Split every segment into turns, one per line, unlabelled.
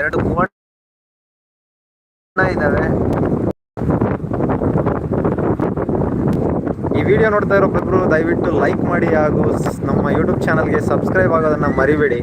ಎರಡು ಕೋಣ ಇದಾವೆ
ಈ ವಿಡಿಯೋ ನೋಡ್ತಾ ಇರೋ ಪ್ರತಿಯೊಬ್ಬರು ದಯವಿಟ್ಟು ಲೈಕ್ ಮಾಡಿ ಹಾಗೂ ನಮ್ಮ ಯೂಟ್ಯೂಬ್ ಚಾನಲ್ಗೆ ಸಬ್ಸ್ಕ್ರೈಬ್ ಆಗೋದನ್ನ ಮರಿಬೇಡಿ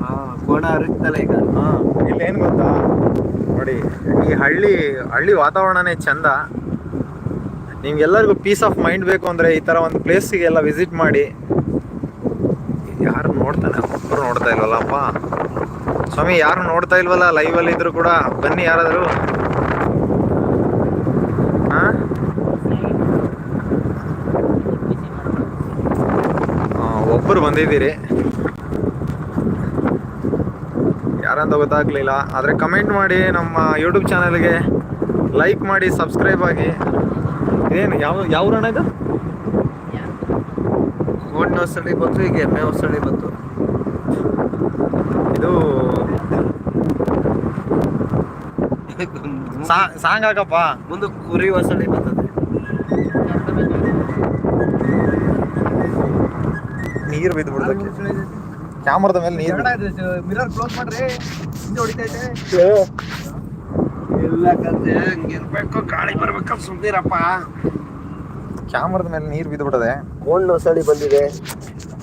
ಹಾ ಕೋಣ ಹರಿತಲ್ಲ ಈಗ
ಹಾ ಇಲ್ಲಿ ಏನು ಗೊತ್ತಾ ನೋಡಿ, ಈ ಹಳ್ಳಿ ಹಳ್ಳಿ ವಾತಾವರಣನೇ ಚಂದ. ನಿಮ್ಗೆಲ್ಲರಿಗೂ ಪೀಸ್ ಆಫ್ ಮೈಂಡ್ ಬೇಕು ಅಂದರೆ ಈ ಥರ ಒಂದು ಪ್ಲೇಸಿಗೆಲ್ಲ ವಿಸಿಟ್ ಮಾಡಿ. ಯಾರು ನೋಡ್ತಾನೆ? ಒಬ್ಬರು ನೋಡ್ತಾ ಇಲ್ವಲ್ಲಪ್ಪ ಸ್ವಾಮಿ, ಯಾರು ನೋಡ್ತಾ ಇಲ್ವಲ್ಲ? ಲೈವಲ್ಲಿ ಇದ್ರು ಕೂಡ ಬನ್ನಿ ಯಾರಾದರೂ. ಹಾಂ ಒಬ್ಬರು ಬಂದಿದ್ದೀರಿ. ಯಾರಂತ ಗೊತ್ತಾಗಲಿಲ್ಲ. ಆದರೆ ಕಮೆಂಟ್ ಮಾಡಿ ನಮ್ಮ ಯೂಟ್ಯೂಬ್ ಚಾನಲ್ಗೆ ಲೈಕ್ ಮಾಡಿ ಸಬ್ಸ್ಕ್ರೈಬ್ ಆಗಿ. ಏನು ಯಾವ ಯಾವ ಊರಣ್ಣ ಇದು?
ಕೋಣ ಹೊಸಳಿ ಬಂತು ಈಗ ಎಮ್ಮೆ ಹೊಸಳಿ ಬಂತು
ಇದು ಸಾಂಗ್ ಹಾಕಪ್ಪ.
ಮುಂದೆ ಕುರಿ ಹೊಸಳಿ ಬರ್ತದೆ
ನೀರು ಬಿದ್ದು ಬಿಡ್ದಕ್ಕೆ ಕ್ಯಾಮ್ರದ ಮೇಲೆ ನೀರು
ಮಿರರ್ ಕ್ಲೋಸ್ ಮಾಡ್ರಿ. ಹಿಂದೆ ಹೊಡಿತೈತೆ ಎಲ್ಲ ಕತೆ ಹಂಗಿರ್ಬೇಕು. ಗಾಳಿ ಬರ್ಬೇಕು ಸುಮ್ನಿರಪ್ಪ.
ಕ್ಯಾಮ್ರದ ಮೇಲೆ ನೀರು ಬಿದ್ದು ಬಿಡದೆ
ಕೋಲ್ಡ್ ಹೊಸಳಿ ಬಂದಿದೆ.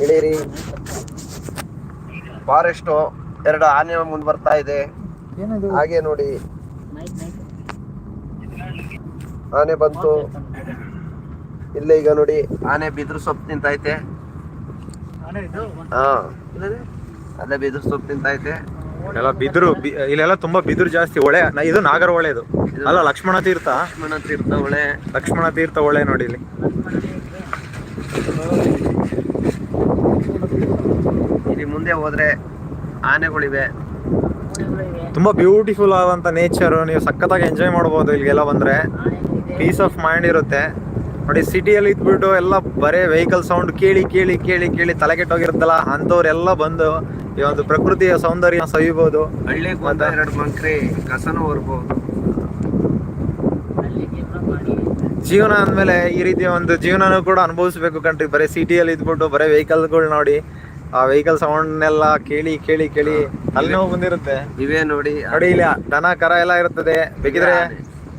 ಇಳೀರಿ. ಫಾರೆಸ್ಟ್ ಎರಡು ಆನೆ ಮುಂದೆ ಬರ್ತಾ ಇದೆ.
ಏನಿದು?
ಹಾಗೆ ನೋಡಿ. ಆನೆ ಬಂತು. ಇಲ್ಲೇ ಈಗ ನೋಡಿ ಆನೆ ಬಿದ್ರು ಸೊಪ್ಪು ತಿಂತೈತೆ. ಅಲ್ಲೇ ಬಿದ್ರು ಸೊಪ್ಪು ತಿಂತೈತೆ
ಎಲ್ಲ ಬಿದಿರು ಬಿ- ಇಲ್ಲೆಲ್ಲ ತುಂಬಾ ಬಿದಿರು ಜಾಸ್ತಿ ಹೊಳೆ ನ- ಇದು ನಾಗರ ಹೊಳೆ ಇದು. ಅಲ್ಲ ಲಕ್ಷ್ಮಣ ತೀರ್ಥ?
ಲಕ್ಷ್ಮಣ ತೀರ್ಥವಳೆ
ಲಕ್ಷ್ಮಣ ತೀರ್ಥ ಹೊಳೆ ನೋಡಿ ಇಲ್ಲಿ.
ಇಲ್ಲಿ ಮುಂದೆ ಹೋದ್ರೆ ಆನೆಗಳಿವೆ.
ತುಂಬಾ ಬ್ಯೂಟಿಫುಲ್ ಆದಂತ ನೇಚರ್ ನೀವು ಸಖತ್ತಾಗಿ ಎಂಜಾಯ್ ಮಾಡ್ಬೋದು ಇಲ್ಲಿಗೆಲ್ಲ ಬಂದ್ರೆ. ಪೀಸ್ ಆಫ್ ಮೈಂಡ್ ಇರುತ್ತೆ. ನೋಡಿ ಸಿಟಿಯಲ್ಲಿ ಇದ್ಬಿಟ್ಟು ಎಲ್ಲ ಬರೇ ವೆಹಿಕಲ್ ಸೌಂಡ್ ಕೇಳಿ ಕೇಳಿ ಕೇಳಿ ಕೇಳಿ ತಲೆ ಕೆಟ್ಟೋಗಿರುತ್ತಲ್ಲ ಅಂಥವ್ರೆಲ್ಲ ಬಂದು ಈ ಒಂದು ಪ್ರಕೃತಿಯ ಸೌಂದರ್ಯ ಸವಿಬೋದು.
ಹಳ್ಳಿಗೆ ಬಂದ ಎರಡು ಮಂಕ್ರಿ ಕಸನೂ ಹೊರ್ಬೋದು.
ಜೀವನ ಅಂದಮೇಲೆ ಈ ರೀತಿಯ ಒಂದು ಜೀವನನೂ ಕೂಡ ಅನುಭವಿಸ್ಬೇಕು ಕಣ್ರಿ. ಬರೀ ಸಿಟಿಯಲ್ಲಿ ಇದ್ಬಿಟ್ಟು ಬರೀ ವೆಹಿಕಲ್ಗಳು ನೋಡಿ ಆ ವೆಹಿಕಲ್ ಸೌಂಡ್ನೆಲ್ಲ ಕೇಳಿ ಕೇಳಿ ಕೇಳಿ ಅಲ್ಲಿ ನೋವು ಬಂದಿರುತ್ತೆ.
ಇವೇ ನೋಡಿ
ನೋಡಿ ಇಲ್ಲ ದನ ಕರ ಎಲ್ಲ ಇರ್ತದೆ ಬೇಕಿದ್ರೆ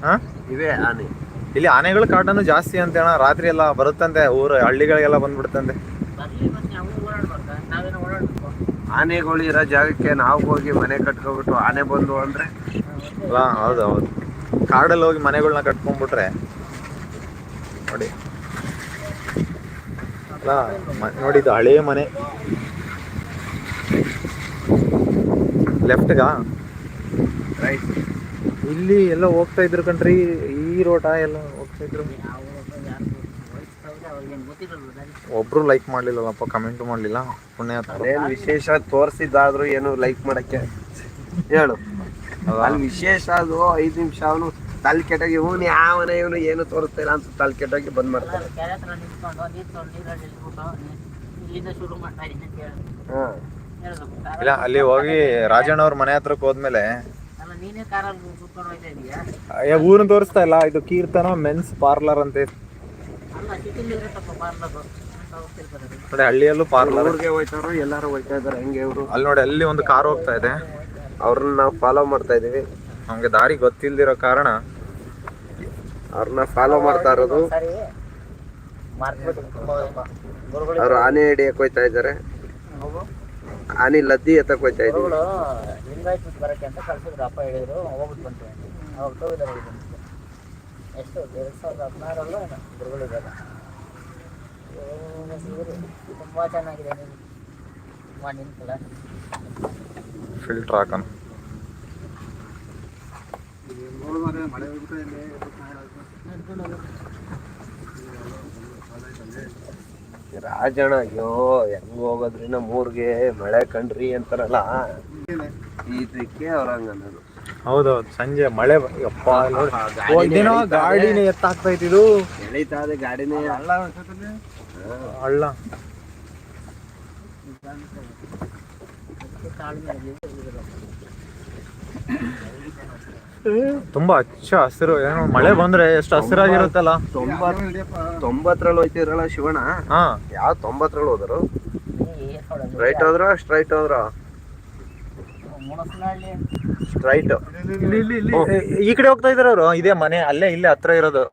ಹಾ
ಇವೇ ಆನೆ.
ಇಲ್ಲಿ ಆನೆಗಳ ಕಾಟನು ಜಾಸ್ತಿ ಅಂತ ಅಣ್ಣ. ರಾತ್ರಿ ಎಲ್ಲ ಬರುತ್ತಂತೆ ಊರು ಹಳ್ಳಿಗಳಿಗೆಲ್ಲ ಬಂದ್ಬಿಡ್ತಂತೆ.
ಆನೆಗಳು ಇರೋ ಜಾಗಕ್ಕೆ ನಾವು ಹೋಗಿ ಮನೆ ಕಟ್ಕೊಬಿಟ್ಟು ಆನೆ ಬಂದು ಅಂದ್ರೆ?
ಅಲ್ಲ ಹೌದು ಹೌದು. ಕಾಡಲ್ಲಿ ಹೋಗಿ ಮನೆಗಳನ್ನ ಕಟ್ಕೊಂಡ್ಬಿಟ್ರೆ ನೋಡಿ. ಅಲ್ಲ ನೋಡಿ ಇದು ಹಳೆಯ ಮನೆ. ಲೆಫ್ಟ್ಗಾ
ರೈಟ್
ಇಲ್ಲಿ ಎಲ್ಲ ಹೋಗ್ತಾ ಇದ್ರು ಕಣ್ರಿ. ಈ ರೋಟ ಎಲ್ಲ ಹೋಗ್ತಾ ಇದ್ರು ಒಬ್ರು ಲೈಕ್ ಮಾಡ್ಲಿಲ್ಲಪ್ಪ ಕಮೆಂಟ್ ಮಾಡ್ಲಿಲ್ಲ. ಪುಣ್ಯ.
ವಿಶೇಷ ತೋರಿಸಿದ್ದಾದ್ರೂ ಏನು ಲೈಕ್ ಮಾಡಕ್ಕೆ? ಹೇಳು.
ಅಲ್ಲ.
ವಿಶೇಷ ಅದು ಐದು ನಿಮಿಷ ಅವನು ತಲೆ ಕೆಟ್ಟಾಗಿ ಇವನು ಯಾವನ ಇವನು ಏನು ತೋರಿಸ್ತಾ ಇಲ್ಲ ಅಂತ ತಲೆ ಕೆಟ್ಟಾಗಿ ಬಂದ್ ಮಾಡ್ತಾರೆ
ಇಲ್ಲಿಂದ ಶುರು ಮಾಡ್ತಾ ಇದ್ದೀನಿ
ಹಾ.
ಇಲ್ಲ ಅಲ್ಲಿ ಹೋಗಿ ರಾಜಣ್ಣ ಅವ್ರ ಮನೆ ಹತ್ರಕ್ಕೆ ಹೋದ್ಮೇಲೆ ಏ, ಊರನ್ನ ತೋರಿಸ್ತಾ ಇಲ್ಲ. ಇದು ಕೀರ್ತನ ಮೆನ್ಸ್ ಪಾರ್ಲರ್ ಅಂತ. ನೋಡಿ ಹಳ್ಳಿಯಲ್ಲೂ ಪಾರ್ಲರ್.
ಊರಿಗೆ ಹೋಯ್ತಾರೋ ಎಲ್ಲಾರು ಹೋಯ್ತಾ ಇದಾರೆ ಹೆಂಗೆ ಇವರು?
ಅಲ್ಲಿ ನೋಡಿ ಅಲ್ಲಿ ಒಂದು ಕಾರ್ ಹೋಗ್ತಾ ಇದೆ.
ಅವ್ರನ್ನ ನಾವು ಫಾಲೋ ಮಾಡ್ತಾ ಇದೀವಿ
ನಮ್ಗೆ ದಾರಿ ಗೊತ್ತಿಲ್ದಿರೋ ಕಾರಣ
ಅವ್ರನ್ನ ಫಾಲೋ ಮಾಡ್ತಾ ಇರೋದು. ಅವ್ರು ಆನೆ ಹಿಡಿಯಕ್ ಹೋಯ್ತಾ ಇದಾರೆ
ಹೋಗು
ಆನೆ ಲದ್ದಿ ಎತ್ತಕ್ ಹೋಯ್ತಾ
ಇದ್ದೀವಿ ಲಿಂಗಾಯತ್ ಬರಕ್ಕೆ ಅಂತ ಕಳ್ಸಿದ್ರು ಅಪ್ಪ ಹೇಳಿದ್ರು ಹೋಗ್ಬಿಟ್ಟು ಬಂತು ಅವಾಗ ಟೂ ವೀಲರ್ ಬಂತು ಎಷ್ಟು? ಎರಡು ಸಾವಿರದ ಹದಿನಾರಲ್ಲೂ ಏನೋ ಗುರುಗಳಿದ್ದಾರೆ. ತುಂಬ ಚೆನ್ನಾಗಿದೆ ನಿಂತಲ್ಲ.
ಫಿಲ್ಟರ್ ಹಾಕೋಣ.
ರಾಜಣ್ಣ ಅಯ್ಯೋ ಹೆಂಗ್ ಹೋಗೋದ್ರಿ ನಮ್ಮ ಊರ್ಗೆ? ಮಳೆ ಕಂಡ್ರಿ ಅಂತಾರಲ್ಲ? ಇದಕ್ಕೆ ಅವ್ರ ಅನ್ನೋದು.
ಹೌದೌದು ಸಂಜೆ ಮಳೆ ಯಪ್ಪ ನೋಡಿ. ಓ,
ಗಾಡಿನೇ
ಎತ್ತಾಕ್ತಾ ಇದ್ದಿದ್ದು.
ಎಳಿತಾ ಇದೆ. ಗಾಡಿನೇ.
ಹಳ್ಳ
ಇದೆ.
ತುಂಬಾ ಹಚ್ಚ ಹಸಿರು ಏನೋ ಮಳೆ ಬಂದ್ರೆ ಎಷ್ಟು ಹಸಿರಾಗಿರುತ್ತಲ್ಲ.
ತೊಂಬತ್ ತೊಂಬತ್ತರಲ್ಲಿ ಹೋಯ್ತಿರಲ್ಲ ಶಿವಣ್ಣ.
ಹಾ.
ಯಾವ ತೊಂಬತ್ತರಲ್ಲಿ ಹೋದ್ರು? ರೈಟ್ ಹೋದ್ರ ಸ್ಟ್ರೈಟ್ ಹೋದ್ರ?
ಇಲ್ಲಿ
ಸ್ಟ್ರೈಟ್
ಈ ಕಡೆ ಹೋಗ್ತಾ ಇದಾರೆ ಅವರು. ಇದೇ ಮನೆ ಅಲ್ಲೇ ಇಲ್ಲೇ ಹತ್ರ ಇರೋದು.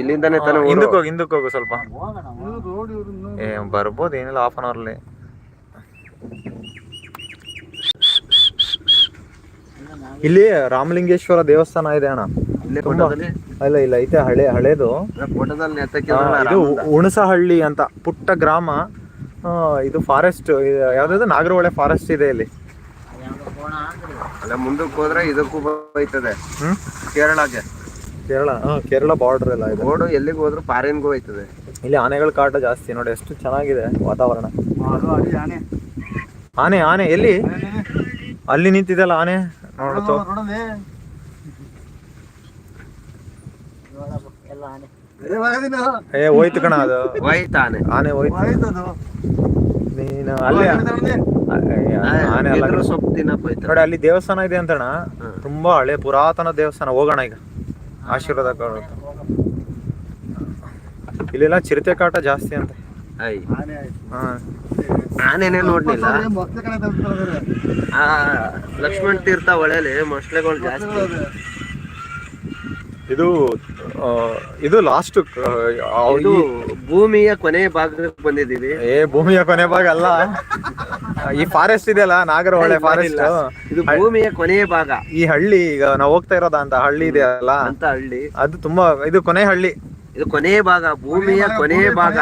ಇಲ್ಲಿಂದಾನೆ ತಾನೇ
ಹಿಂದಕ್ಕೆ ಹೋಗಿ ಹಿಂದಕ್ಕೆ ಹೋಗು ಸ್ವಲ್ಪ.
ಹೋಗೋಣ
ಏ ಬರ್ಬೋದು ಏನಿಲ್ಲ ಹಾಫ್ ಅನ್ ಅವರ್ಲಿ ಇಲ್ಲಿ ರಾಮಲಿಂಗೇಶ್ವರ ದೇವಸ್ಥಾನ ಇದೆ ಅಣ್ಣ.
ಇಲ್ಲೇ ಫೋಟೋದಲ್ಲಿ
ಅಲ್ಲ ಇಲ್ಲ ಐತೆ ಹಳೆ ಹಳೇದು.
ಫೋಟೋದಲ್ಲಿ
ಇದು. ಹುಣಸಹಳ್ಳಿ ಅಂತ ಪುಟ್ಟ ಗ್ರಾಮ. ಇದು ಫಾರೆಸ್ಟ್ ಯಾವ್ದು ನಾಗರಹೊಳೆ ಫಾರೆಸ್ಟ್ ಇದೆ ಇಲ್ಲಿ.
ಅಲ್ಲ ಮುಂದಕ್ಕೆ ಹೋದ್ರೆ ಇದಕ್ಕೂ ಹೋಯ್ತದೆ
ಹ್ಮ್?
ಕೇರಳಗೆ
ಕೇರಳ ಕೇರಳ ಬಾರ್ಡರ್ ಎಲ್ಲ ಇದೆ.
ರೋಡು ಎಲ್ಲಿಗೆ ಹೋದ್ರು ಫಾರಿನ್ಗೂ ಹೋಯ್ತದೆ
ಇಲ್ಲಿ ಆನೆಗಳ ಕಾಟ ಜಾಸ್ತಿ ನೋಡಿ ಎಷ್ಟು ಚೆನ್ನಾಗಿದೆ ವಾತಾವರಣ. ಆನೆ. ಆನೆ ಎಲ್ಲಿ? ಅಲ್ಲಿ ನಿಂತಿದೆಲ್ಲ ಆನೆ? ನೋಡ್ತು ಏ ಹೋಯ್ತು ಕಣ ಅದು.
ಹೋಯ್ತಾನೆ
ಆನೆ. ಹೋಯ್ತು. ನೀನು ಅಲ್ಲೇ. ಆನೆ ಅಲ್ಲ
ಸೊಪ್ಪು ದಿನ ಹೋಯ್ತಾರೆ.
ನೋಡಿ ಅಲ್ಲಿ ದೇವಸ್ಥಾನ ಇದೆ ಅಂತಣ್ಣ ತುಂಬಾ ಹಳೆ ಪುರಾತನ ದೇವಸ್ಥಾನ. ಹೋಗೋಣ ಈಗ. ಆಶೀರ್ವಾದ ಕೊಡು. ಇಲ್ಲೆಲ್ಲ ಚಿರತೆ ಕಾಟ ಜಾಸ್ತಿ ಅಂತ.
ಐ
ಹಾ.
ನಾನೇನೇ ನೋಡ್ಲಿಲ್ಲ. ಆ ಲಕ್ಷ್ಮಣ್ ತೀರ್ಥ ಹೊಳೆಲಿ ಮೊಸಳೆಗಳು ಜಾಸ್ತಿ.
ಇದು ಇದು ಲಾಸ್ಟ್
ಇದು ಭೂಮಿಯ ಕೊನೆ ಭಾಗಕ್ಕೆ ಬಂದಿದೀವಿ
ಏ ಭೂಮಿಯ ಕೊನೆ ಭಾಗ ಅಲ್ಲ. ಈ ಫಾರೆಸ್ಟ್ ಇದೆಯಲ್ಲ ನಾಗರಹೊಳೆ ಫಾರೆಸ್ಟ್
ಇದು ಭೂಮಿಯ ಕೊನೆಯ ಭಾಗ.
ಈ ಹಳ್ಳಿ ಈಗ ನಾವು ಹೋಗ್ತಾ ಇರೋದ ಅಂತ ಹಳ್ಳಿ ಇದೆಯಲ್ಲ?
ಅಂತ ಹಳ್ಳಿ.
ಅದು ತುಂಬಾ ಇದು ಕೊನೆ ಹಳ್ಳಿ.
ಇದು ಕೊನೆ ಭಾಗ ಭೂಮಿಯ ಕೊನೆ ಭಾಗ.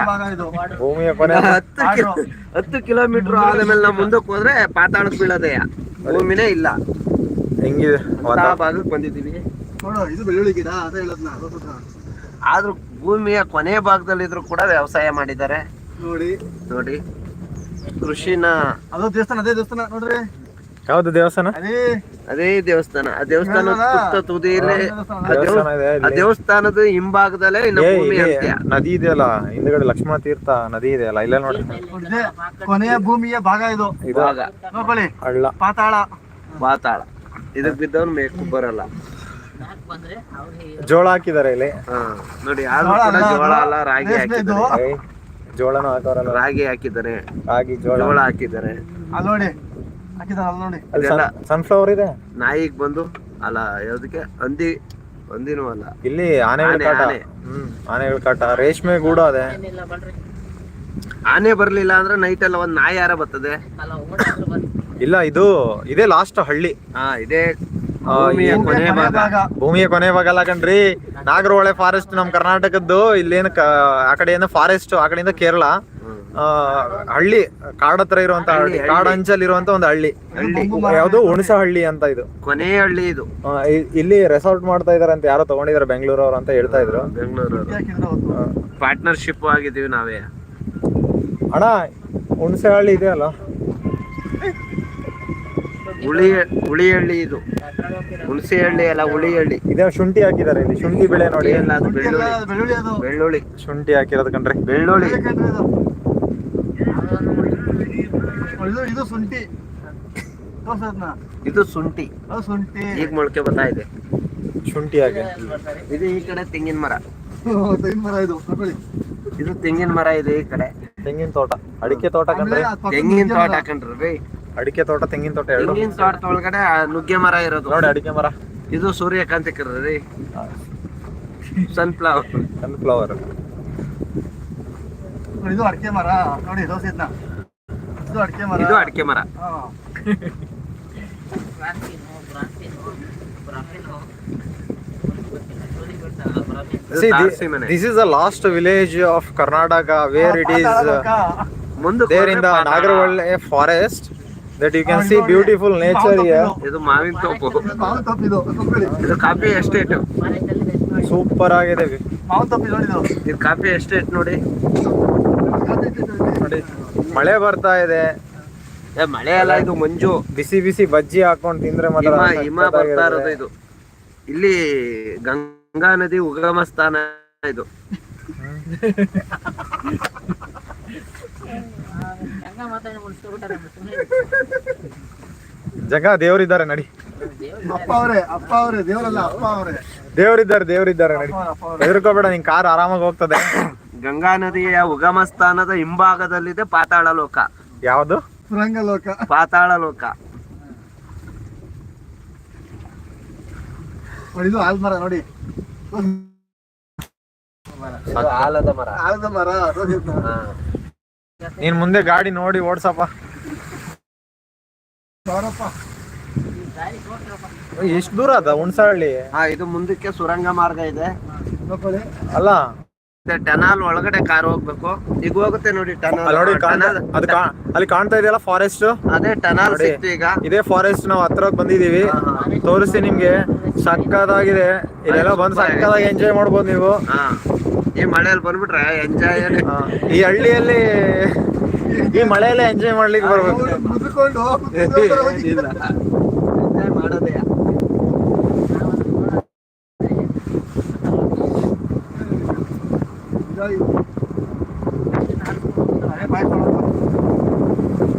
ಭೂಮಿಯ ಕೊನೆ
ಹತ್ತು ಕಿಲೋ ಹತ್ತು ಕಿಲೋಮೀಟರ್ ಆದ್ಮೇಲೆ ನಾವು ಮುಂದಕ್ಕೆ ಹೋದ್ರೆ ಪಾತಾಳಕ್ಕೆ ಬೀಳದೆ ಭೂಮಿನೇ ಇಲ್ಲ.
ಹೆಂಗಿದೆ?
ಭಾಗಕ್ಕೆ ಬಂದಿದೀವಿ
ಇದು ಬೆಳ್ಳುಳ್ಳಿ ಗಿಡ ಅದೇ ಹೇಳದ್ನ
ಆದ್ರೂ ಭೂಮಿಯ ಕೊನೆ ಭಾಗದಲ್ಲಿದ್ರು ಕೂಡ ವ್ಯವಸಾಯ ಮಾಡಿದ್ದಾರೆ.
ನೋಡಿ.
ನೋಡಿ. ಕೃಷಿನ
ಅದು ದೇವಸ್ಥಾನ ಅದೇ ದೇವಸ್ಥಾನ ನೋಡ್ರಿ.
ಯಾವ್ದು ದೇವಸ್ಥಾನ?
ಅದೇ
ಅದೇ ದೇವಸ್ಥಾನ. ಆ ದೇವಸ್ಥಾನ ಸುತ್ತ ತುದಿಯಲ್ಲಿ ಆ
ಇದೆ.
ದೇವಸ್ಥಾನದ ಹಿಂಭಾಗದಲ್ಲೇ ಭೂಮಿ ಅಂತ್ಯ.
ನದಿ ಇದೆಯಲ್ಲ ಹಿಂದ್ಗಡೆ ಲಕ್ಷ್ಮಣ ತೀರ್ಥ ನದಿ ಇದೆಯಲ್ಲ ಇಲ್ಲೇ ನೋಡಿ
ಇದೆ. ಕೊನೆಯ ಭೂಮಿಯ ಭಾಗ ಇದು.
ಇದು
ಭಾಗ.
ನೋಡ್ಕೊಳ್ಳಿ.
ಹಳ್ಳ.
ಪಾತಾಳ.
ಪಾತಾಳ. ಇದಕ್ ಬಿದ್ದವನ್ ಮೇಕು ಬರಲ್ಲ
ಜೋಳ ಹಾಕಿದ್ದಾರೆ ಇಲ್ಲಿ.
ಹಾ ನೋಡಿ
ಜೋಳ
ಕೂಡ
ಅಲ್ಲ,
ಜೋಳ ಅಲ್ಲ ರಾಗಿ
ಇದು.
ಹಾಕಿದ್ದಾರೆ.
ಏಯ್, ಜೋಳನೂ ಹಾಕೋರಲ್ಲ
ರಾಗಿ ಹಾಕಿದ್ದಾರೆ.
ರಾಗಿ ಜೋಳ.
ಜೋಳ ಹಾಕಿದ್ದಾರೆ.
ಅಲ್ಲಿ ನೋಡಿ ಹಾಕಿದಾರ ಅಲ್ಲಿ ನೋಡಿ.
ಸನ್ಫ್ಲವರ್ ಇದೆ.
ನಾಯಿಗ್ ಬಂದು ಅಲ್ಲ ಯಾವ್ದಕ್ಕೆ? ಹಂದಿ ಹಂದಿನೂ ಅಲ್ಲ.
ಇಲ್ಲಿ ಆನೆಗಳ
ಆನೆ,
ಕಾಟ.
ಆನೆ.
ಹ್ಮ್ ಆನೆಗಳ ಕಾಟ. ರೇಷ್ಮೆ ಗೂಡ ಅದೆ.
ಆನೆ ಬರ್ಲಿಲ್ಲ ಅಂದ್ರೆ ನೈಟ್ ಎಲ್ಲ ಒಂದ್ ನಾಯಿ ಯಾರ ಬರ್ತದೆ.
ಇಲ್ಲ ಇದು ಇದೇ ಲಾಸ್ಟ್ ಹಳ್ಳಿ.
ಹಾ ಇದೇ
ಆ,
ಭೂಮಿಯ ಕೊನೆ ಭಾಗ.
ಭೂಮಿಯ ಕೊನೆ ಭಾಗಲ್ಲ ಕಣ್ರಿ. ನಾಗರಹೊಳೆ ಫಾರೆಸ್ಟ್ ನಮ್ ಕರ್ನಾಟಕದ್ದು ಇಲ್ಲಿ ಕ- ಆ ಕಡೆಯಿಂದ ಫಾರೆಸ್ಟ್ ಆ ಕಡೆಯಿಂದ ಕೇರಳ.
ಹ್ಮ್.
ಆ, ಹಳ್ಳಿ ಕಾಡ ಹತ್ರ ಇರುವಂತ
ಹಳ್ಳಿ,
ಕಾಡ ಅಂಚಲ್ಲಿ ಅಂಚಲ್ ಇರುವಂತ ಒಂದು ಹಳ್ಳಿ. ಯಾವ್ದು ಹುಣಸ ಹಳ್ಳಿ ಅಂತ ಇದು.
ಕೊನೆ ಹಳ್ಳಿ ಇದು.
ಇಲ್ಲಿ ರೆಸಾರ್ಟ್ ಮಾಡ್ತಾ ಇದಾರೆ ಅಂತ ಯಾರೋ ತಗೊಂಡಿದಾರೆ ಬೆಂಗಳೂರು ಅವ್ರು ಅಂತ ಹೇಳ್ತಾ ಇದ್ರು.
ಬೆಂಗಳೂರು ಪಾರ್ಟ್ನರ್ಶಿಪ್ ಆಗಿದೀವಿ ನಾವೇ.
ಅಣ್ಣ ಹುಣಸೆ ಹಳ್ಳಿ ಇದೆ ಅಲ್ಲ
ಹುಳಿ ಹುಳಿ ಹಳ್ಳಿ ಇದು. ಹುಣಸೆ ಹಳ್ಳಿ ಅಲ್ಲ ಹುಳಿ ಹಳ್ಳಿ.
ಇದೇ ಶುಂಠಿ ಹಾಕಿದ್ದಾರೆ ಇಲ್ಲಿ. ಶುಂಠಿ ಬೆಳೆ ನೋಡಿ.
ಬೆಳ್ಳುಳ್ಳಿ.
ಅದು ಬೆಳ್ಳುಳ್ಳಿ
ಬೆಳ್ಳುಳ್ಳಿ.
ಶುಂಠಿ ಹಾಕಿರೋದು ಕಣ್ರಿ.
ಬೆಳ್ಳುಳ್ಳಿ.
ಇದು. ಇದು ಇದು ಶುಂಠಿ. ತೋರ್ಸದ್ನ?
ಇದು ಶುಂಠಿ.
ಅದು ಶುಂಠಿ.
ಈಗ ಮೊಳಕೆ ಬರ್ತಾ ಇದೆ.
ಶುಂಠಿ ಆಗ
ಇದು ಈ ಕಡೆ ತೆಂಗಿನ ಮರ.
ತೆಂಗಿನ ಮರ ಇದು.
ಇದು ತೆಂಗಿನ ಮರ ಇದೆ ಈ ಕಡೆ.
ತೆಂಗಿನ ತೋಟ. ಅಡಿಕೆ ತೋಟ
ಪಕ್ಕದ
ತೆಂಗಿನ ತೋಟ. ಹಾಕೊಂಡ್ರಿ
ಅಡಿಕೆ ತೋಟ ತೆಂಗಿನ ತೋಟ ಎರಡು?
ತೆಂಗಿನ ತೋಟದ ಒಳಗಡೆ ನುಗ್ಗೆ ಮರ ಇರೋದು.
ನೋಡಿ ಅಡಿಕೆ ಮರ.
ಇದು ಸೂರ್ಯಕಾಂತಿ ಕರ್ರಿ ಸನ್ಫ್ಲವರ್
ಸನ್ಫ್ಲವರ್
ಇದು ಅಡಿಕೆ ಮರ. ನೋಡಿ ತೋರ್ಸಿದ್ನ ಇದು ಅಡಿಕೆ ಮರ.
ಇದು ಅಡಿಕೆ ಮರ.
This is the last village of Karnataka where it is
ಪಾತಾಳ ಲೋಕ.
ಮುಂದಕ್ಕೆ
ದೇರ್
ಹೋದ್ರೆ
in the
Patala.
Nagarahole forest that you can see beautiful nature
ಇದು ಮಾವಿನ ತೋಪು.
ಇದು
ಕಾಫಿ ಎಸ್ಟೇಟ್.
ಸೂಪರ್ ಆಗಿದೆ.
ಮಾವಿನ ಇದು
ಕಾಫಿ ಎಸ್ಟೇಟ್ ನೋಡಿ.
ನೋಡಿ ಮಳೆ ಬರ್ತಾ ಇದೆ.
ಏ ಮಳೆ ಅಲ್ಲ ಇದು ಮಂಜು.
ಬಿಸಿ ಬಿಸಿ ಬಜ್ಜಿ ಹಾಕೊಂಡು ತಿಂದ್ರೆ ಮಾತ್ರ
ಹಿಮ ಹಿಮ ಬರ್ತಾ ಇರೋದು ಇದು. ಇಲ್ಲಿ ಗಂಗಾ ನದಿ ಉಗಮ ಸ್ಥಾನ ಇದು.
ಜಗ ದೇವರಿದ್ದಾರೆ ನಡಿ.
ಅಪ್ಪ ಅವರೇ ಅಪ್ಪ ಅವರೇ ದೇವರಲ್ಲ ಅಪ್ಪ ಅವರೇ.
ದೇವರಿದ್ದಾರೆ ದೇವರಿದ್ದಾರೆ ನಡಿ. ಹೆದರ್ಕೋಬೇಡ ನಿನ್ ಕಾರ್ ಆರಾಮಾಗಿ ಹೋಗ್ತದೆ.
ಗಂಗಾ ನದಿಯ ಉಗಮ ಸ್ಥಾನದ ಹಿಂಭಾಗದಲ್ಲಿದೆ ಪಾತಾಳ ಲೋಕ
ಯಾವುದು
ಸುರಂಗ ಲೋಕ
ಪಾತಾಳ ಲೋಕ
ನೋಡಿ, ಇದು ಆಲ್ಮರ ನೋಡಿ
ಆಲದ ಮರ
ಆಲದ ಮರ.
ನೀನ್ ಮುಂದೆ ಗಾಡಿ ನೋಡಿ ಓಡ್ಸಪ್ಪ.
ಎಷ್ಟ್
ಎಷ್ಟು ದೂರ ಅದ ಹುಣಸಹಳ್ಳಿ?
ಹಾ ಇದು ಮುಂದಕ್ಕೆ ಸುರಂಗ ಮಾರ್ಗ ಇದೆ.
ಅಲ್ಲ
ಟೆನಾಲ್ ಒಳಗಡೆ ಕಾರ್ ಹೋಗ್ಬೇಕು. ಈಗ ಹೋಗುತ್ತೆ ನೋಡಿ ಟನಲ್
ಅಲ್ಲಿ ನೋಡಿ ಅದು ಅಲ್ಲಿ ಕಾಣ್ತಾ ಇದೆಯಲ್ಲ ಫಾರೆಸ್ಟ್
ಅದೇ ಟನಲ್. ಸಿಕ್ತು ಈಗ.
ಇದೇ ಫಾರೆಸ್ಟ್ ನಾವು ಹತ್ರ ಬಂದಿದೀವಿ. ತೋರಿಸಿ ನಿಮ್ಗೆ. ಸಕ್ಕದಾಗಿದೆ. ಇದೆಲ್ಲ ಬಂದು ಸಕ್ಕದಾಗಿ ಎಂಜಾಯ್ ಮಾಡ್ಬೋದು ನೀವು.
ಹಾ. ಈ ಮಳೆಯಲ್ಲಿ ಬಂದ್ಬಿಟ್ರೆ ಎಂಜಾಯ್.
ಈ ಹಳ್ಳಿಯಲ್ಲಿ ಈ ಮಳೆಯಲ್ಲೇ ಎಂಜಾಯ್ ಮಾಡ್ಲಿಕ್ಕೆ ಬರ್ಬೇಕು.
ಮಾಡೋದೇ.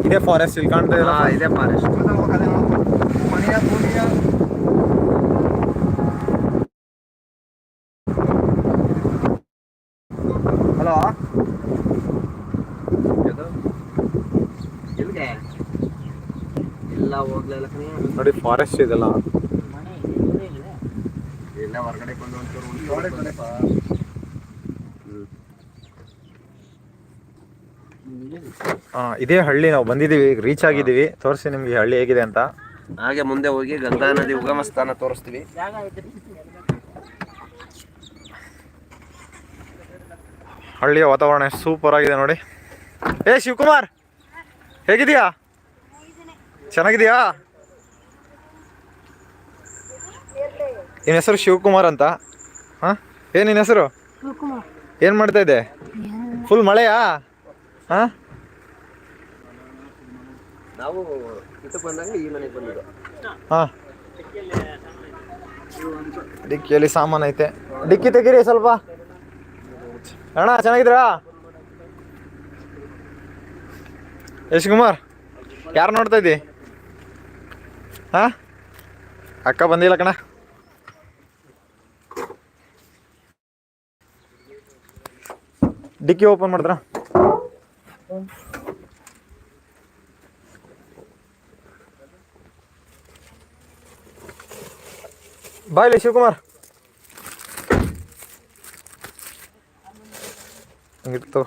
ಇದೇ ಫಾರೆಸ್ಟ್ ಇಲ್ಲಿ ಕಾಣ್ತಾ ಇದೆಯಲ್ಲ
ಇದೇ ಫಾರೆಸ್ಟ್ ಹಲೋ? ಇಲ್ಲ ಹೋಗ್ಲಿಲ್ಲ
ನೋಡಿ ಫಾರೆಸ್ಟ್ ಇದೆಲ್ಲ.
ಮನೆ ಎಲ್ಲ ಇದೆ.
ಇಲ್ಲ ಹೊರಗಡೆ ಬಂದು
ಇದೇ ಹಳ್ಳಿ ನಾವು ಬಂದಿದೀವಿ ರೀಚ್ ಆಗಿದ್ದೀವಿ. ತೋರಿಸಿ ನಿಮ್ಗೆ ಹಳ್ಳಿ ಹೇಗಿದೆ ಅಂತ.
ಹಾಗೆ ಮುಂದೆ ಹೋಗಿ ಗಂಗಾ ನದಿ ಉಗಮ ಸ್ಥಾನ ತೋರಿಸ್ತೀವಿ.
ಹಳ್ಳಿಯ ವಾತಾವರಣ ಸೂಪರ್ ಆಗಿದೆ ನೋಡಿ. ಏ ಶಿವಕುಮಾರ್ ಹೇಗಿದ್ಯಾ ಚೆನ್ನಾಗಿದೀಯಾ ನಿನ್ನ ಹೆಸರು ಶಿವಕುಮಾರ್ ಅಂತ? ಹಾ? ಏನು ನಿನ್ನ ಹೆಸರು? ಏನು ಮಾಡ್ತಾ ಇದ್ದೆ? ಫುಲ್ ಮಳೆಯಾ? ಹಾ?
ನಾವು ಇದಕ್ಕೆ ಬಂದಾಗ ಈ ಮನೆಗೆ ಬಂದಿದ್ದು.
ಹಾ. ಡಿಕ್ಕಿಯಲ್ಲಿ ಸಾಮಾನು ಐತೆ. ಡಿಕ್ಕಿ ತೆಗೀರಿ ಸ್ವಲ್ಪ. ಅಣ್ಣ ಚೆನ್ನಾಗಿದ್ರಾ ಯಶ್ ಕುಮಾರ್ ಯಾರು ನೋಡ್ತಾ ಇದ್ದಿ? ಹಾ? ಅಕ್ಕ ಬಂದಿಲ್ಲ ಕಣ. ಡಿಕ್ಕಿ ಓಪನ್ ಮಾಡಿದ್ರ? ಬಾಯ್ಲಿ ಶಿವಕುಮಾರ್. ಹಂಗಿತ್ತು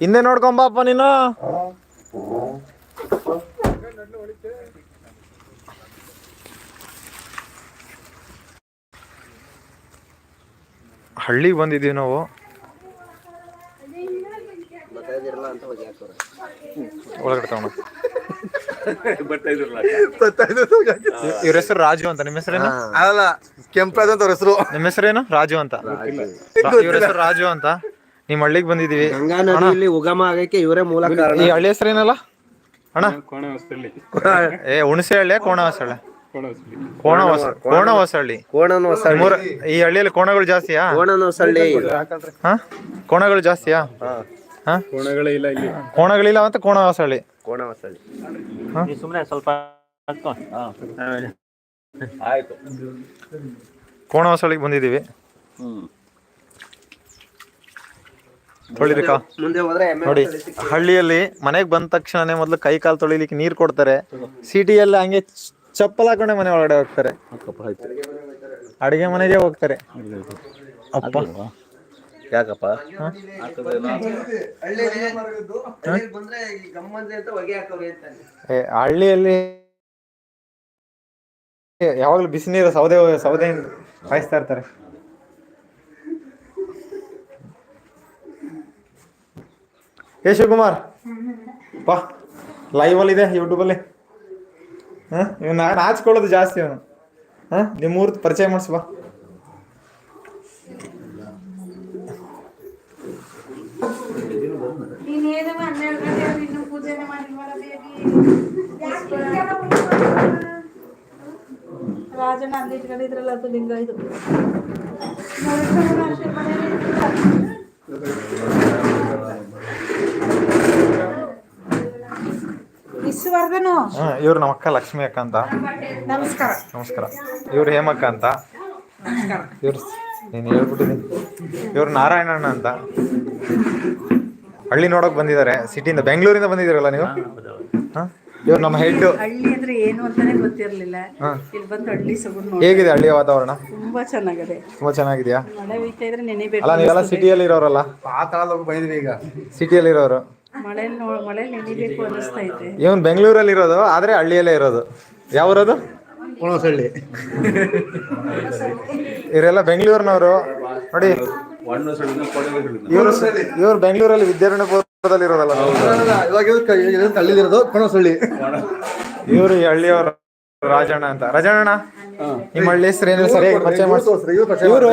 ಹಿಂದೆ ನೋಡ್ಕೊಂಬಪ್ಪ ನೀನು. ಹಳ್ಳಿಗೆ ಬಂದಿದ್ದೀವಿ ನಾವು
ಗೊತ್ತಾಗಿರಲ್ಲ ಅಂತ ಹೋಗಿ ಹಾಕೋರು
ಒಳಗಡೆ ತಗೊಂಡು ಇವ್ರ ಹೆಸರು ರಾಜು ಅಂತ. ನಿಮ್ಮ ಹೆಸರೇನು?
ಅಲ್ಲ ಕೆಂಪದ ಅಂತ ಅವ್ರ ಹೆಸರು.
ನಿಮ್ಮ ಹೆಸರೇನು? ರಾಜು ಅಂತ. ಇವ್ರ ಹೆಸರು ರಾಜು ಅಂತ. ನಿಮ್ ಹಳ್ಳಿಗೆ ಬಂದಿದೀವಿ
ಗಂಗಾ ನದಿಯಲ್ಲಿ ಉಗಮ ಆಗಕ್ಕೆ ಇವರೇ ಮೂಲ ಕಾರಣ.
ಈ ಹಳ್ಳಿ ಹೆಸರೇನಲ್ಲ ಅಣ್ಣ. ಏ ಹುಣಸೆ ಹಳ್ಳಿ ಕೋಣ ಹೊಸಳ್ಳಿ ಕೋಣ ಹೊಸ ಕೋಣ ಹೊಸಳ್ಳಿ
ಕೋಣನ ಹೊಸಳ್ಳಿ
ನಿಮ್ಮೂರ ಈ ಹಳ್ಳಿಯಲ್ಲಿ ಕೋಣಗಳು ಜಾಸ್ತಿಯಾ?
ಕೋಣನ ಹೊಸಳ್ಳಿ
ಹಾ? ಕೋಣಗಳಿಲ್ಲ ಕೋಣಗಳಿಲ್ಲ ಅಂತ ಕೋಣ ಹೊಸಳ್ಳಿ
ಕೋಣ ಹೊಸಳ್ಳಿ
ಸುಮ್ಮನೆ ಸ್ವಲ್ಪ
ಕೋಣ ಹೊಸಳ್ಳಿಗೆ ಬಂದಿದೀವಿ ತೊಳಿಬೇಕಾ?
ಮುಂದೆ ಹೋದ್ರೆ ಎಮ್ಮೆ
ನೋಡಿ ಹಳ್ಳಿಯಲ್ಲಿ ಮನೆಗೆ ಬಂದ ತಕ್ಷಣನೇ ಮೊದಲು ಕೈ ಕಾಲು ತೊಳಿಲಿಕ್ಕೆ ನೀರು ಕೊಡ್ತಾರೆ. ಸಿಟಿಯಲ್ಲಿ ಹಂಗೆ ಚಪ್ಪಲ್ ಹಾಕೊಂಡೆ ಮನೆ ಒಳಗಡೆ ಹೋಗ್ತಾರೆ. ಅಡಿಗೆ ಮನೆಗೆ ಹೋಗ್ತಾರೆ. ಅಪ್ಪ.
ಯಾಕಪ್ಪ?
ಏ, ಹಳ್ಳಿಯಲ್ಲಿ ಯಾವಾಗಲೂ ಬಿಸಿ ನೀರು ಸೌದೆ ಸೌದೆ ಕಾಯಿಸ್ತಾ ಇರ್ತಾರೆ. ಏ ಶಿವಕುಮಾರ್ ಬಾ. ಲೈವ್ ಅಲ್ಲಿ ಇದೆ ಯೂಟ್ಯೂಬ್ ಅಲ್ಲಿ. ಹಾ? ಇವ್ ನಾನು ಹಾಚ್ಕೊಳ್ಳೋದು ಜಾಸ್ತಿ ಅವನು. ಹಾ? ನಿಮ್ಮೂರ್ದು ಪರಿಚಯ ಮಾಡಿಸ್ ಬಾ
ಪೂಜೆನೆ ಮಾಡಿಲ್ವಲ್ಲ ರಾಜನ ಅಲ್ಲಿ ಇಟ್ಕೊಂಡಿದ್ರಲ್ಲ ಅದು ಲಿಂಗ ಇದು. ವಿಶ್ವವರ್ಧನು
ಇವ್ರು ನಮ್ಮ ಅಕ್ಕ ಲಕ್ಷ್ಮಿ ಅಕ್ಕ ಅಂತ.
ನಮಸ್ಕಾರ.
ನಮಸ್ಕಾರ. ಇವ್ರು ಹೇಮಕ್ಕ ಅಂತ. ಇವ್ರು ನೀನು ಹೇಳ್ಬಿಟ್ಟಿದ್ದೀನಿ. ಇವ್ರು ನಾರಾಯಣಣ್ಣ ಅಂತ. ಹಳ್ಳಿ ನೋಡಕ್ ಬಂದಿದ್ದಾರೆ. ಸಿಟಿಯಿಂದ ಬೆಂಗಳೂರಿಂದ ಬಂದಿದ್ದೀರಲ್ಲ ನೀವು? ಹಾ ಇವ್ರು ನಮ್ಮ ಹೆಡ್
ಹಳ್ಳಿ ಅಂದ್ರೆ ಏನು ಅಂತಾನೆ ಗೊತ್ತಿರಲಿಲ್ಲ. ಇಲ್ಲಿ ಬಂದು ಹಳ್ಳಿ ಸೊಗಡು ನೋಡಿ
ಹೇಗಿದೆ ಹಳ್ಳಿಯ ವಾತಾವರಣ?
ತುಂಬಾ ಚೆನ್ನಾಗಿದೆ.
ತುಂಬಾ ಚೆನ್ನಾಗಿದ್ಯಾ?
ಮಳೆ ಬೀಳ್ತಾ ಇದ್ರೆ ನೆನೆಬೇಕು
ಅಲ್ಲ ನೀವೆಲ್ಲ ಸಿಟಿಯಲ್ಲಿ ಇರೋರಲ್ಲ?
ಪಾತಾಳದಾಗ ಬಂದಿದ್ವಿ ಈಗ.
ಸಿಟಿಯಲ್ಲಿ ಇರೋರು
ಮಳೆ ಮಳೆ ನೆನಿಬೇಕು ಅನ್ನಿಸ್ತಾ ಐತೆ
ಇವನ್ ಬೆಂಗಳೂರಲ್ಲಿ ಇರೋದು ಆದ್ರೆ ಹಳ್ಳಿಯಲ್ಲೇ ಇರೋದು. ಯಾವ ಊರದು
ಹುಣಸಳ್ಳಿ.
ಇವರೆಲ್ಲ ಬೆಂಗಳೂರಿನವರು ನೋಡಿ ಇವರು ಇವ್ರು ಬೆಂಗಳೂರಲ್ಲಿ ವಿದ್ಯಾರಣ್ಯಪುರದಲ್ಲಿ ಇರೋದಲ್ಲ
ಇವಾಗ ತಳ್ಳಿದಿರೋದು ಕೊಣಸಳ್ಳಿ.
ಇವರು ಈ ಹಳ್ಳಿಯವರು ರಾಜಣ್ಣ ಅಂತ. ರಾಜಣ್ಣ ನಿಮ್ಮ ಹಳ್ಳಿ ಹೆಸರು ಏನು ಸರಿಯಾಗಿ ಪರಿಚಯ ಮಾಡ್ತೀವಿ ಇವರು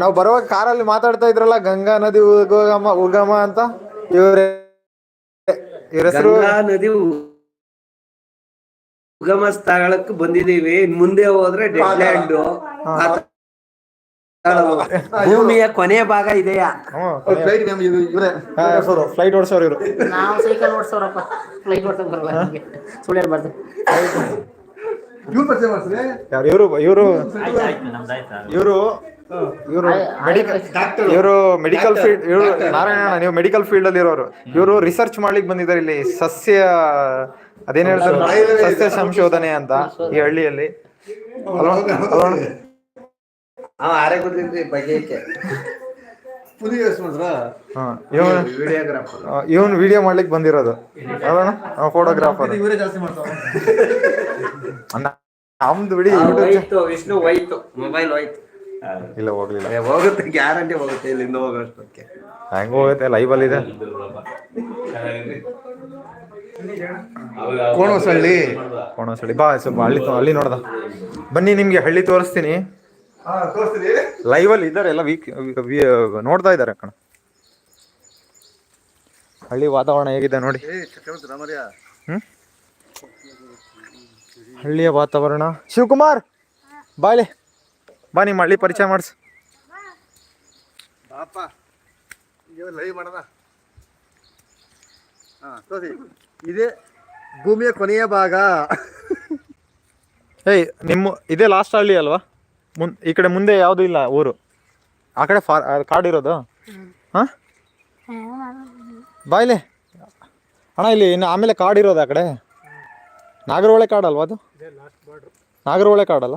ನಾವು ಬರುವಾಗ ಕಾರಲ್ಲಿ ಮಾತಾಡ್ತಾ ಇದ್ರಲ್ಲ ಗಂಗಾ ನದಿ ಉಗಮ ಉಗಮ ಅಂತ? ಇವರೇ ಇವ್ರ ಹೆಸರು?
ಗಂಗಾ ನದಿ ಉಗಮ ಸ್ಥಳಕ್ಕೆ ಬಂದಿದೀವಿ ಮುಂದೆ ಹೋದ್ರೆ ಡೆಡ್ಲ್ಯಾಂಡ್ ಭೂಮಿಯ ಕೊನೆಯ ಭಾಗ ಇದೆಯಾ?
ಇವರೇ
ಫ್ಲೈಟ್ ಓಡಿಸೋರು ಇವರು.
ನಾವು ಸೈಕಲ್ ಓಡಿಸೋರಪ್ಪ. ಫ್ಲೈಟ್ ಓಡ್ಸಕ್ ಬರಲ್ಲ ನಮ್ಗೆ. ಸುಳ್ಳು ಹೇಳ್ಬಾರ್ದು.
ಇವ್ರು
ಯಾರು ಇವರು ಇವರು. ಇವರು ಇವರು ಮೆಡಿಕಲ್ ಇವರು ಮೆಡಿಕಲ್ ಫೀಲ್ಡ್ ಇವರು ನಾರಾಯಣ ನೀವು ಮೆಡಿಕಲ್ ಫೀಲ್ಡ್ ಅಲ್ಲಿ ಇರೋರು. ಇವರು ರಿಸರ್ಚ್ ಮಾಡ್ಲಿಕ್ಕೆ ಬಂದಿದ್ದಾರೆ ಇಲ್ಲಿ. ಸಸ್ಯ ಅದೇನ್ ಹೇಳ್ತಾರೆ? ಸಸ್ಯ ಸಂಶೋಧನೆ ಅಂತ ಈ ಹಳ್ಳಿಯಲ್ಲಿ.
ಅವ ಆರೆ ಗೊತ್ತಿದ್ವಿ ಬಗೆಯಕ್ಕೆ.
ಪುದಿ ಯೂಸ್ ಮಾಡಿದ್ರ
ಹಾ ಇವನ್
ವಿಡಿಯೋಗ್ರಾಫರ್
ಇವನ್ ವಿಡಿಯೋ ಮಾಡ್ಲಿಕ್ಕೆ ಬಂದಿರೋದು. ಅಲ್ವಾ ಫೋಟೋಗ್ರಾಫರ್
ಇವರೇ ಜಾಸ್ತಿ ಮಾಡ್ತಾರೆ
ನಮ್ದು ಬಿಡಿ
ಹೋಯ್ತು ವಿಷ್ಣು ಹೋಯ್ತು ಮೊಬೈಲ್ ಹೋಯ್ತು.
ಇಲ್ಲ ಹೋಗ್ಲಿಲ್ಲ.
ಹೋಗುತ್ತೆ ಗ್ಯಾರಂಟಿ ಹೋಗುತ್ತೆ ಇಲ್ಲಿಂದ ಹೋಗೋಷ್ಟಕ್ಕೆ
ಹೆಂಗ್ ಹೋಗುತ್ತೆ ಲೈವ್ ಅಲ್ಲಿ ಇದೆ.
ಕೋಣಸಳ್ಳಿ
ಕೋಣಸಳ್ಳಿ ಬಾ ಸ್ವಲ್ಪ ಹಳ್ಳಿ ಹಳ್ಳಿ ನೋಡ್ದ. ಬನ್ನಿ ನಿಮ್ಗೆ ಹಳ್ಳಿ ತೋರಿಸ್ತೀನಿ.
ಹಾ
ಲೈವ್ ಅಲ್ಲಿ ಇದ್ದಾರೆ ಎಲ್ಲ ವೀಕ್ ನೋಡ್ತಾ ಇದ್ದಾರೆ ಕಣ. ಹಳ್ಳಿ ವಾತಾವರಣ ಹೇಗಿದೆ ನೋಡಿ. ಹಳ್ಳಿಯ ವಾತಾವರಣ. ಶಿವಕುಮಾರ್ ಬಾಯ್ಲೆ ಬಾ ನಿಮ್ಮ ಹಳ್ಳಿ ಪರಿಚಯ ಮಾಡಿಸ್.
ಇದೇ ಭೂಮಿಯ ಕೊನೆಯ ಭಾಗ.
ಏಯ್ ನಿಮ್ಮ ಇದೇ ಲಾಸ್ಟ್ ಹಳ್ಳಿ ಅಲ್ವಾ? ಮುನ್ ಈ ಕಡೆ ಮುಂದೆ ಯಾವುದು ಇಲ್ಲ ಊರು. ಆ ಕಡೆ ಫಾರ್ ಕಾಡು ಕಾಡಿರೋದು ಹಾಂ? ಬಾಯ್ಲೆ ಅಣ್ಣ ಇಲ್ಲಿ ಇನ್ನು ಆಮೇಲೆ ಇರೋದು ಆ ಕಡೆ? ನಾಗರಹೊಳೆ ಕಾಡಲ್ವಾ ಅದು? ನಾಗರಹೊಳೆ ಕಾಡಲ್ಲ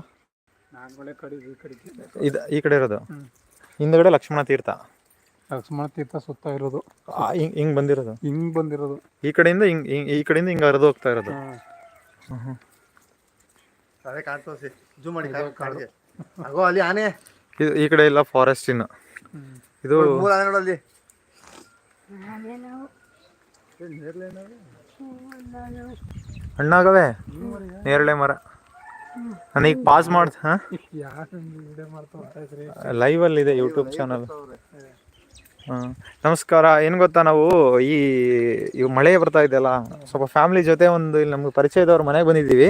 ಇದು. ಈ ಕಡೆ ಇರೋದು? ಹಿಂದ್ಗಡೆ ಲಕ್ಷ್ಮಣ ತೀರ್ಥ.
ಲಕ್ಷ್ಮಣ ತೀರ್ಥ ಸುತ್ತ ಇರೋದು.
ಹಿಂಗ್ ಹಿಂಗ್ ಬಂದಿರೋದು?
ಹಿಂಗ್ ಬಂದಿರೋದು.
ಈ ಕಡೆಯಿಂದ ಹಿಂಗ್ ಹಿಂಗ್- ಈ ಕಡೆಯಿಂದ ಹಿಂಗ್ ಹರಿದು ಹೋಗ್ತಾ ಇರೋದು.
ಅದೇ ಕಾಡ್ತೋಸಿ ಜೂಮ್ ಮಾಡಿ ಕಾಡ್ಗೆ. ಆಗೋ ಅಲ್ಲಿ ಆನೆ.
ಇದು ಈ ಕಡೆ ಇಲ್ಲ ಫಾರೆಸ್ಟ್ ಇನ್ನು. ಇದು
ಆನೆ ನೋಡಲ್ಲಿ
ಹಣ್ಣಾಗವೆ? ನೇರಳೆ ಮರ. ನನಗೆ ಪಾಸ್ ಮಾಡ್ತ ಹಾ?
ಯಾರು ವಿಡಿಯೋ ಮಾಡ್ತಾ ಹೋಗ್ತಾ
ಲೈವ್ ಅಲ್ಲಿ ಇದೆ ಯೂಟ್ಯೂಬ್ ಚಾನಲ್ ನಮಸ್ಕಾರ ಏನು ಗೊತ್ತಾ ನಾವು ಈ ಮಳೆ ಬರ್ತಾ ಇದೆಯಲ್ಲ ಸ್ವಲ್ಪ ಫ್ಯಾಮಿಲಿ ಜೊತೆ ಒಂದು ಇಲ್ಲಿ ನಮ್ಗೆ ಪರಿಚಯದವ್ರ ಮನೆಗೆ ಬಂದಿದ್ದೀವಿ.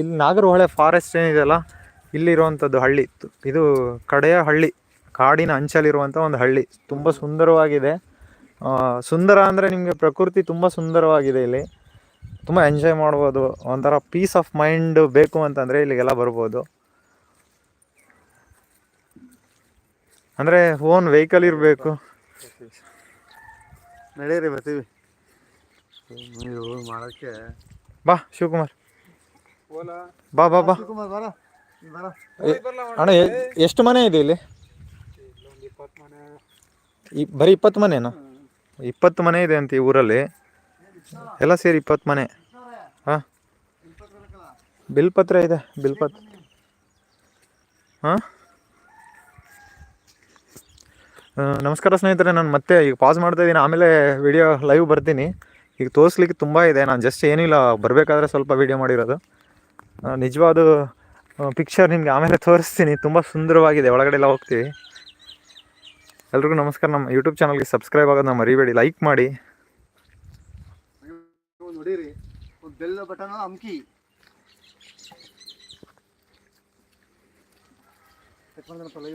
ಇಲ್ಲಿ ನಾಗರಹೊಳೆ ಫಾರೆಸ್ಟ್ ಏನಿದೆಯಲ್ಲ ಇಲ್ಲಿರುವಂಥದ್ದು ಹಳ್ಳಿ. ಇದು ಕಡೆಯ ಹಳ್ಳಿ ಕಾಡಿನ ಅಂಚಲಿರುವಂಥ ಒಂದು ಹಳ್ಳಿ. ತುಂಬ ಸುಂದರವಾಗಿದೆ. ಸುಂದರ ಅಂದರೆ ನಿಮಗೆ ಪ್ರಕೃತಿ ತುಂಬ ಸುಂದರವಾಗಿದೆ ಇಲ್ಲಿ. ತುಂಬ ಎಂಜಾಯ್ ಮಾಡ್ಬೋದು. ಒಂಥರ ಪೀಸ್ ಆಫ್ ಮೈಂಡ್ ಬೇಕು ಅಂತಂದರೆ ಇಲ್ಲಿಗೆಲ್ಲ ಬರ್ಬೋದು. ಅಂದರೆ ಓನ್ ವೆಹಿಕಲ್ ಇರಬೇಕು.
ನಡೀರಿ ಬರ್ತೀವಿ. ಮಾಡೋಕ್ಕೆ.
ಬಾ ಶಿವಕುಮಾರ್. ಬಾ ಬಾ ಬಾ. ಅಣ್ಣ ಎಷ್ಟು ಮನೆ ಇದೆ ಇಲ್ಲಿ? ಈ ಬರೀ ಇಪ್ಪತ್ತು ಮನೆನಾ? ಇಪ್ಪತ್ತು ಮನೆ ಇದೆ ಅಂತ ಈ ಊರಲ್ಲಿ. ಎಲ್ಲ ಸೇರಿ ಇಪ್ಪತ್ತು ಮನೆ. ಹಾಂ? ಬಿಲ್ಪತ್ರ ಇದೆ ಬಿಲ್ಪತ್ರ. ಹಾಂ? ನಮಸ್ಕಾರ ಸ್ನೇಹಿತರೆ ನಾನು ಮತ್ತೆ ಈಗ ಪಾಸ್ ಮಾಡ್ತಾ ಇದ್ದೀನಿ. ಆಮೇಲೆ ವಿಡಿಯೋ ಲೈವ್ ಬರ್ತೀನಿ. ಈಗ ತೋರಿಸ್ಲಿಕ್ಕೆ ತುಂಬ ಇದೆ. ನಾನು ಜಸ್ಟ್ ಏನಿಲ್ಲ ಬರಬೇಕಾದ್ರೆ ಸ್ವಲ್ಪ ವಿಡಿಯೋ ಮಾಡಿರೋದು. ನಿಜವಾದ ಪಿಕ್ಚರ್ ನಿಮಗೆ ಆಮೇಲೆ ತೋರಿಸ್ತೀನಿ. ತುಂಬ ಸುಂದರವಾಗಿದೆ. ಒಳಗಡೆ ಎಲ್ಲ ಹೋಗ್ತೀವಿ. ಎಲ್ರಿಗೂ ನಮಸ್ಕಾರ. ನಮ್ಮ ಯೂಟ್ಯೂಬ್ ಚಾನಲ್ಗೆ ಸಬ್ಸ್ಕ್ರೈಬ್ ಆಗೋದನ್ನ ಮರಿಬೇಡಿ. ಲೈಕ್ ಮಾಡಿ.
ನೋಡಿರಿ ಬೆಲ್ಲ ಬಟನ್ ಅಮ್ಕಿ ಲೈವ್